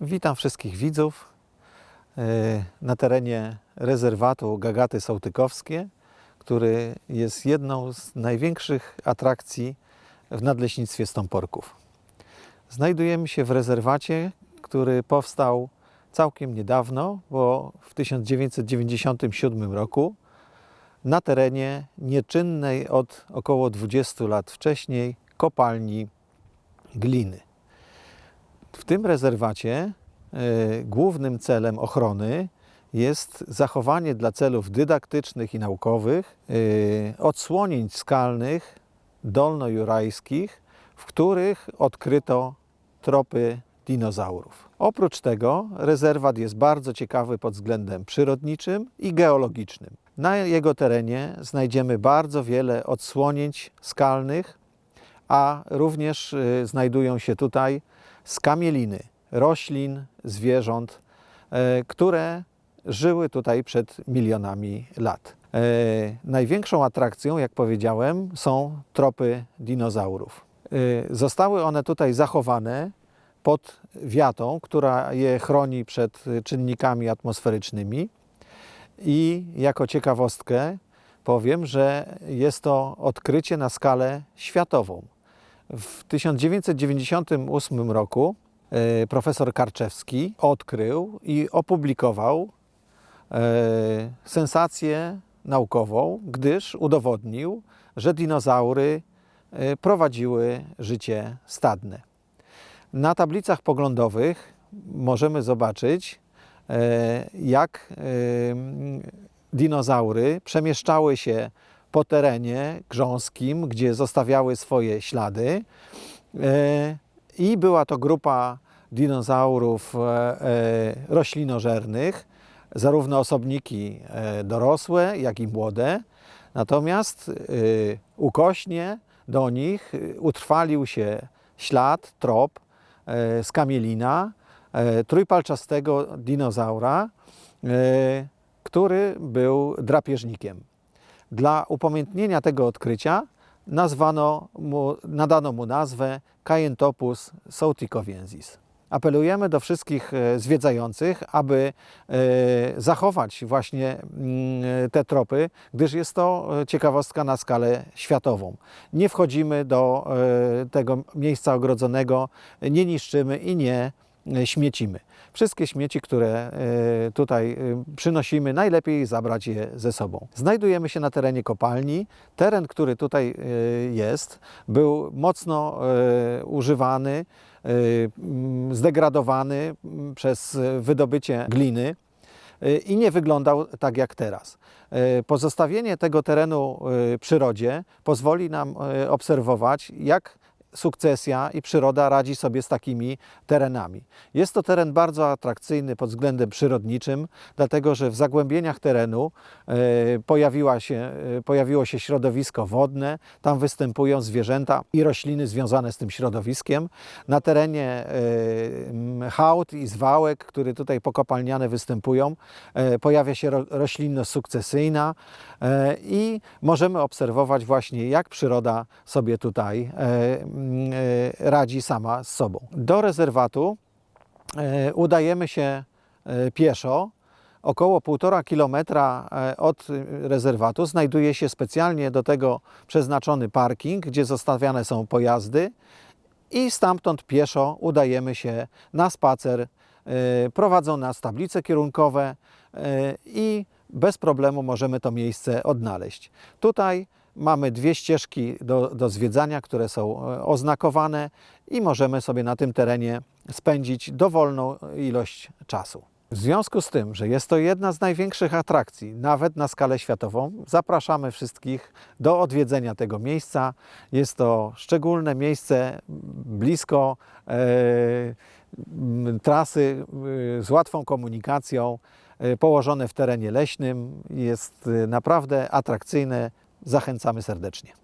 Witam wszystkich widzów e, na terenie rezerwatu Gagaty Sołtykowskie, który jest jedną z największych atrakcji w nadleśnictwie Stąporków. Znajdujemy się w rezerwacie, który powstał całkiem niedawno, bo w 1997 roku na terenie nieczynnej od około 20 lat wcześniej kopalni gliny. W tym rezerwacie e, głównym celem ochrony jest zachowanie dla celów dydaktycznych i naukowych e, odsłonięć skalnych dolnojurajskich, w których odkryto tropy dinozaurów. Oprócz tego rezerwat jest bardzo ciekawy pod względem przyrodniczym i geologicznym. Na jego terenie znajdziemy bardzo wiele odsłonięć skalnych, a również y, znajdują się tutaj skamieliny roślin, zwierząt, e, które żyły tutaj przed milionami lat. E, Największą atrakcją, jak powiedziałem, są tropy dinozaurów. E, Zostały one tutaj zachowane pod wiatą, która je chroni przed czynnikami atmosferycznymi. I jako ciekawostkę powiem, że jest to odkrycie na skalę światową. W 1998 roku e, profesor Karczewski odkrył i opublikował e, sensację naukową, gdyż udowodnił, że dinozaury e, prowadziły życie stadne. Na tablicach poglądowych możemy zobaczyć, jak dinozaury przemieszczały się po terenie grząskim, gdzie zostawiały swoje ślady. E, I była to grupa dinozaurów e, e, roślinożernych, zarówno osobniki dorosłe, jak i młode. Natomiast ukośnie do nich utrwalił się ślad, trop skamielina, e, trójpalczastego dinozaura, który był drapieżnikiem. Dla upamiętnienia tego odkrycia nazwano mu, nadano mu nazwę Caentopus sauticoviensis. Apelujemy do wszystkich e, zwiedzających, aby e, zachować właśnie mm, te tropy, gdyż jest to e, ciekawostka na skalę światową. Nie wchodzimy do tego miejsca ogrodzonego, nie niszczymy i nie śmiecimy. Wszystkie śmieci, które e, tutaj e, przynosimy, najlepiej zabrać je ze sobą. Znajdujemy się na terenie kopalni. Teren, który tutaj e, jest, był mocno e, używany, e, zdegradowany przez wydobycie gliny e, i nie wyglądał tak jak teraz. E, Pozostawienie tego terenu e, przyrodzie pozwoli nam e, obserwować, jak sukcesja i przyroda radzi sobie z takimi terenami. Jest to teren bardzo atrakcyjny pod względem przyrodniczym, dlatego że w zagłębieniach terenu e, pojawiła się, e, pojawiło się środowisko wodne, tam występują zwierzęta i rośliny związane z tym środowiskiem. Na terenie e, hałd i zwałek, które tutaj pokopalniane występują, pojawia się ro, roślinność sukcesyjna i możemy obserwować właśnie, jak przyroda sobie tutaj radzi sama z sobą. Do rezerwatu e, udajemy się e, pieszo. Około 1,5 kilometra e, od e, rezerwatu znajduje się specjalnie do tego przeznaczony parking, gdzie zostawiane są pojazdy i stamtąd pieszo udajemy się na spacer. E, Prowadzą nas tablice kierunkowe e, i bez problemu możemy to miejsce odnaleźć. Tutaj mamy dwie ścieżki do, do zwiedzania, które są e, oznakowane i możemy sobie na tym terenie spędzić dowolną ilość czasu. W związku z tym, że jest to jedna z największych atrakcji, nawet na skalę światową, zapraszamy wszystkich do odwiedzenia tego miejsca. Jest to szczególne miejsce blisko e, trasy e, z łatwą komunikacją, e, położone w terenie leśnym. Jest naprawdę atrakcyjne. Zachęcamy serdecznie.